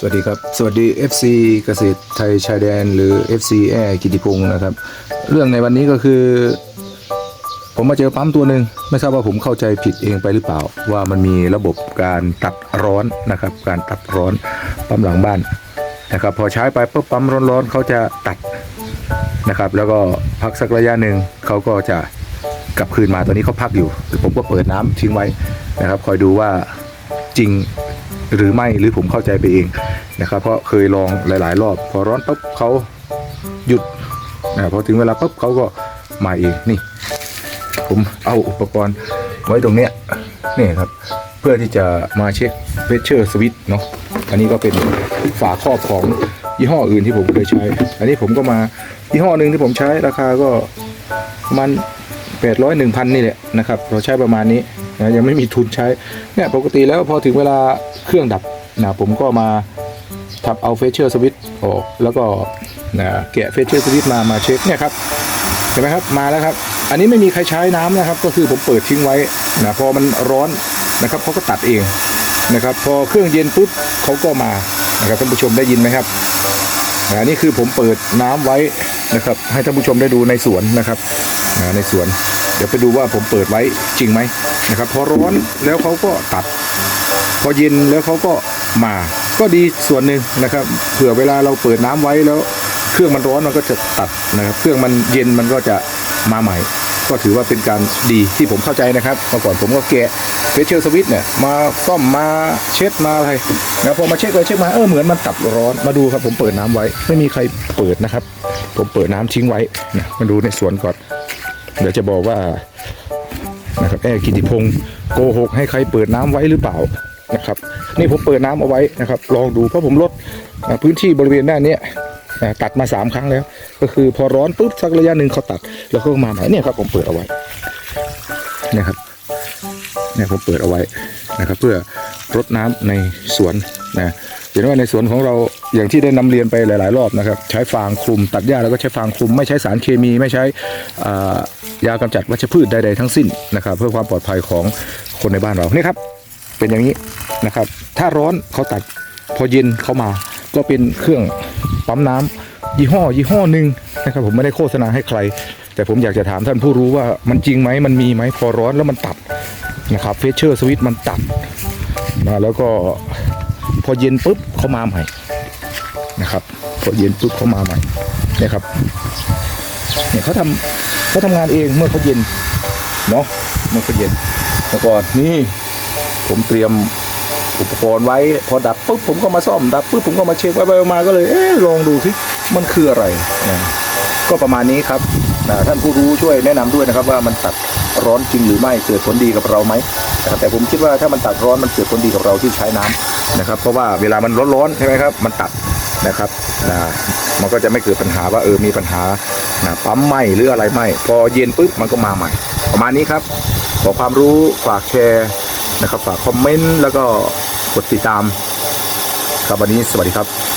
สวัสดีครับ สวัสดี FC เกษตรไทยชายแดน หรือ FC แอร์กิติพงศ์นะครับ เรื่องในวันนี้ก็คือ ผมมาเจอปั๊มตัวหนึ่งไม่ทราบว่าผมเข้าใจผิดเองไปหรือเปล่า ว่ามันมีระบบการตัดร้อนนะครับ การตัดร้อนปั๊มหลังบ้านนะครับ พอใช้ไปปุ๊บปั๊มร้อนๆเขาจะตัดนะครับ แล้วก็พักสักระยะหนึ่งเขาก็จะกลับคืนมาตอนนี้เขาพักอยู่ผมก็เปิดน้ำทิ้งไว้นะครับ คอยดูว่าจริง หรือไม่หรือผมเข้าใจไปเองนะครับเพราะเคยลองหลาย ๆ รอบ พอร้อนปุ๊บเขาหยุดนะพอถึงเวลาปุ๊บเขาก็มาเองนี่ ผมเอาอุปกรณ์ไว้ตรงเนี้ยนี่ครับ เพื่อที่จะมาเช็คเพชเชอร์สวิตเนาะอันนี้ก็เป็นฝาครอบของยี่ห้ออื่นที่ผมเคยใช้ อันนี้ผมก็มายี่ห้อหนึ่งที่ผมใช้ราคาก็มันแปดร้อยหนึ่งพันนี่แหละนะครับ เราใช้ประมาณนี้นะยังไม่มีทุนใช้เนี่ยปกติแล้วพอถึงเวลา เครื่องดับนะผมก็มาทับเอาเฟเชอร์สวิตออกแล้วก็นะแกะเฟเชอร์สวิตมามาเช็คเนี่ยครับเห็นไหมครับมาแล้วครับ อันนี้ไม่มีใครใช้น้ำนะครับ ก็คือผมเปิดทิ้งไว้นะพอมันร้อนนะครับเขาก็ตัดเองนะครับ พอเครื่องเย็นปุ๊บเขาก็มานะครับท่านผู้ชมได้ยินไหมครับนะนี่คือผมเปิดน้ำไว้นะครับ ให้ท่านผู้ชมได้ดูในสวนนะครับในสวน เดี๋ยวไปดูว่าผมเปิดไว้จริงไหมนะครับ พอร้อนแล้วเขาก็ตัด พอเย็นแล้วเขาก็มาก็ดีส่วนหนึ่งนะครับ เผื่อเวลาเราเปิดน้ำไว้แล้ว เครื่องมันร้อนมันก็จะตัดนะครับ เครื่องมันเย็นมันก็จะมาใหม่ ก็ถือว่าเป็นการดีที่ผมเข้าใจนะครับเมื่อก่อนผมก็แกะเฟเชอร์สวิตเนี่ยมาซ่อมมาเช็ดมาอะไรนะพอมาเช็คไปเช็คมาเออเหมือนมันตัดร้อนมาดูครับ ผมเปิดน้ำไว้ ไม่มีใครเปิดนะครับ ผมเปิดน้ำทิ้งไว้นะมาดูในสวนก่อน เดี๋ยวจะบอกว่านะครับแอร์กิติพงศ์โกหกให้ใครเปิดน้ำไว้หรือเปล่า นะครับ นี่ผมเปิดน้ำเอาไว้นะครับ ลองดูเพราะผมลดพื้นที่บริเวณด้านเนี้ยตัดมาสามครั้งแล้ว ก็คือพอร้อนปุ๊บสักระยะหนึ่งเขาตัด แล้วก็มาใหม่เนี่ยครับผมเปิดเอาไว้นี่ครับเนี่ยผมเปิดเอาไว้นะครับ เพื่อรดน้ำในสวนนะเห็นว่าในสวนของเราอย่างที่ได้นำเรียนไปหลาย ๆ รอบนะครับ ใช้ฟางคลุมตัดหญ้าแล้วก็ใช้ฟางคลุม ไม่ใช้สารเคมีไม่ใช้อ่ายากำจัดวัชพืชใด ๆ ทั้งสิ้นนะครับ เพื่อความปลอดภัยของคนในบ้านเรานี่ครับ เป็นอย่างนี้นะครับ ถ้าร้อนเขาตัดพอเย็นเขามา ก็เป็นเครื่องปั๊มน้ำยี่ห้อ ยี่ห้อหนึ่งนะครับ ผมไม่ได้โฆษณาให้ใคร แต่ผมอยากจะถามท่านผู้รู้ว่ามันจริงไหมมันมีไหมพอร้อนแล้วมันตัดนะครับเฟเชอร์สวิตมันตัดมาแล้วก็พอเย็นปุ๊บเขามาใหม่นะครับ พอเย็นปุ๊บเขามาใหม่นี่ครับเนี่ยเขาทำเขาทำงานเองเมื่อเขาเย็นเนาะเมื่อเขาเย็นแล้วก็นี่ ผมเตรียมอุปกรณ์ไว้ พอดับปุ๊บผมก็มาซ่อมดับปุ๊บผมก็มาเช็คไว้ไปมาก็เลยเอ๊ะลองดูสิมันคืออะไรนะก็ประมาณนี้ครับนะท่านผู้รู้ช่วยแนะนำด้วยนะครับ ว่ามันตัดร้อนจริงหรือไม่เกิดผลดีกับเราไหมนะแต่ผมคิดว่าถ้ามันตัดร้อนมันเกิดผลดีกับเราที่ใช้น้ำนะครับ เพราะว่าเวลามันร้อนๆใช่ไหมครับ มันตัดนะครับนะมันก็จะไม่เกิดปัญหาว่าเออมีปัญหานะปั๊มไหมหรืออะไรไหมพอเย็นปุ๊บมันก็มาใหม่ ประมาณนี้ครับ ขอความรู้ฝากแชร์ นะครับฝากคอมเมนต์แล้วก็กดติดตาม ครับวันนี้สวัสดีครับ